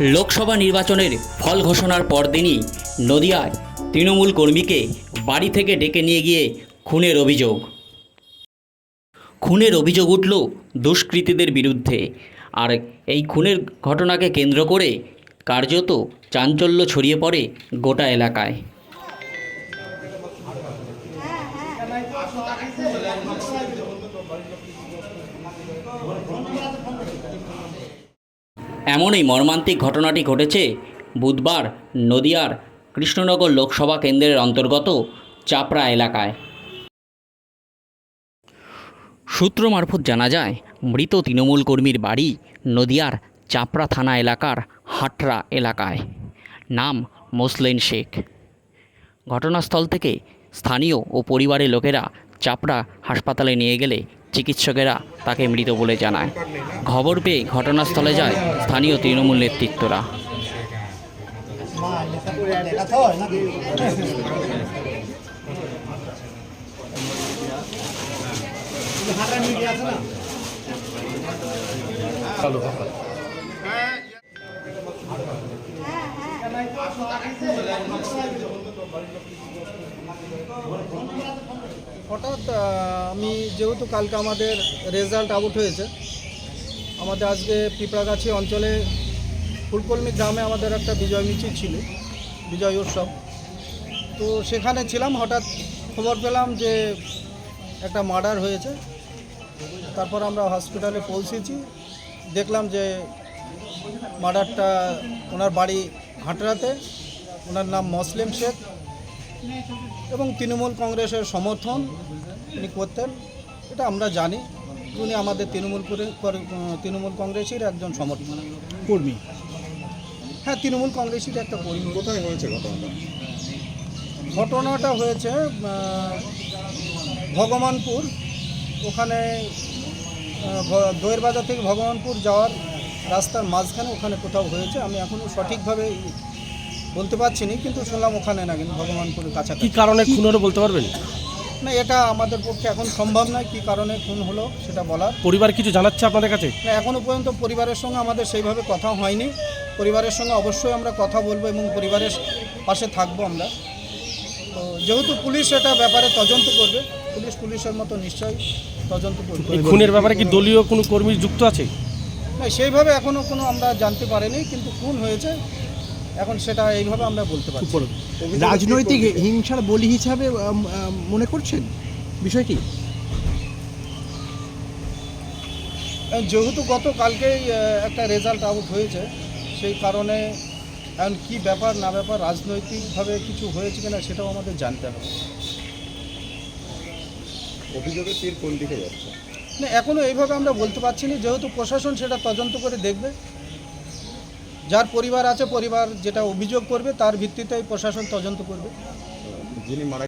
লোকসভা নির্বাচনের ফল ঘোষণার পরদিনই নদিয়ায় তৃণমূল কর্মীকে বাড়ি থেকে ডেকে নিয়ে গিয়ে খুনের অভিযোগ। খুনের অভিযোগ উঠল দুষ্কৃতীদের বিরুদ্ধে। আর এই খুনের ঘটনাকে কেন্দ্র করে কার্যত চাঞ্চল্য ছড়িয়ে পড়ে গোটা এলাকায়। এমনই মর্মান্তিক ঘটনাটি ঘটেছে বুধবার নদিয়ার কৃষ্ণনগর লোকসভা কেন্দ্রের অন্তর্গত চাপড়া এলাকায়। সূত্র মারফত জানা যায়, মৃত তৃণমূল কর্মীর বাড়ি নদিয়ার চাপড়া থানা এলাকার হাটরা এলাকায়। নাম মোসলেন শেখ। ঘটনাস্থল থেকে স্থানীয় ও পরিবারের লোকেরা চাপড়া হাসপাতালে নিয়ে গেলে চিকিৎসকেরা তাকে মৃত বলে জানায়। খবর পেয়ে ঘটনাস্থলে যায় স্থানীয় তৃণমূল নেতৃত্বরা। হঠাৎ আমি যেহেতু কালকে আমাদের রেজাল্ট আউট হয়েছে, আমাদের আজকে পিঁপড়াগাছি অঞ্চলে ফুলকলমি গ্রামে আমাদের একটা বিজয় মিছিল ছিল, বিজয় উৎসব। তো সেখানে ছিলাম, হঠাৎ খবর পেলাম যে একটা মার্ডার হয়েছে। তারপর আমরা হসপিটালে পৌঁছেছি, দেখলাম যে মার্ডারটা ওনার বাড়ি হাটরাতে, ওনার নাম মসলিম শেখ। এবং তৃণমূল কংগ্রেসের সমর্থন উনি করতেন এটা আমরা জানি। উনি আমাদের তৃণমূল তৃণমূল কংগ্রেসের একজন সমর্থন কর্মী? হ্যাঁ তৃণমূল কংগ্রেসের একটা কর্মী। কোথায় হয়েছে ঘটনাটা? ঘটনাটা হয়েছে ভগবানপুর। ওখানে দইয়ের বাজার থেকে ভগবানপুর যাওয়ার রাস্তার মাঝখানে ওখানে কোথাও হয়েছে। আমি এখনও সঠিকভাবে বলতে পারছি না কিন্তু শুনলাম ওখানে না কিন্তু ভগবানপুরের কি কাছাকাছি কারণে খুন হলো বলতে পারবেন? না এটা আমাদের পক্ষে এখন সম্ভব নয় কী কারণে খুন হলো সেটা বলার। পরিবার কিছু জানাচ্ছে আপনাদের কাছে? না এখনও পর্যন্ত পরিবারের সঙ্গে আমাদের সেইভাবে কথা হয়নি। পরিবারের সঙ্গে অবশ্যই আমরা কথা বলব এবং পরিবারের পাশে থাকব আমরা। তো যেহেতু পুলিশ এটা ব্যাপারে তদন্ত করবে পুলিশ পুলিশের মতো নিশ্চয়ই তদন্ত করবে। এই খুনের ব্যাপারে কি দলীয় কোনো কর্মী যুক্ত আছে? না সেইভাবে এখনও কোনো আমরা জানতে পারিনি কিন্তু খুন হয়েছে। এখন সেটা এইভাবে আমরা বলতে পারছি। না। রাজনৈতিক হিংসার বলি হিসাবে মনে করছেন? বিষয়টি যেহেতু গতকালকেই আহ, একটা রেজাল্ট আউট হয়েছে সেই কারণে এখন কি ব্যাপার না ব্যাপার রাজনৈতিকভাবে কিছু হয়েছে কিনা সেটাও আমাদের জানতে হবে। অভিযোগের তীর কোন দিকে যাচ্ছে? না এখনও এইভাবে আমরা বলতে পারছি না যেহেতু প্রশাসন সেটা তদন্ত করে দেখবে। যার পরিবার আছে পরিবার যেটা অভিযোগ করবে তার ভিত্তিতে প্রশাসন তদন্ত করবে। যিনি মারা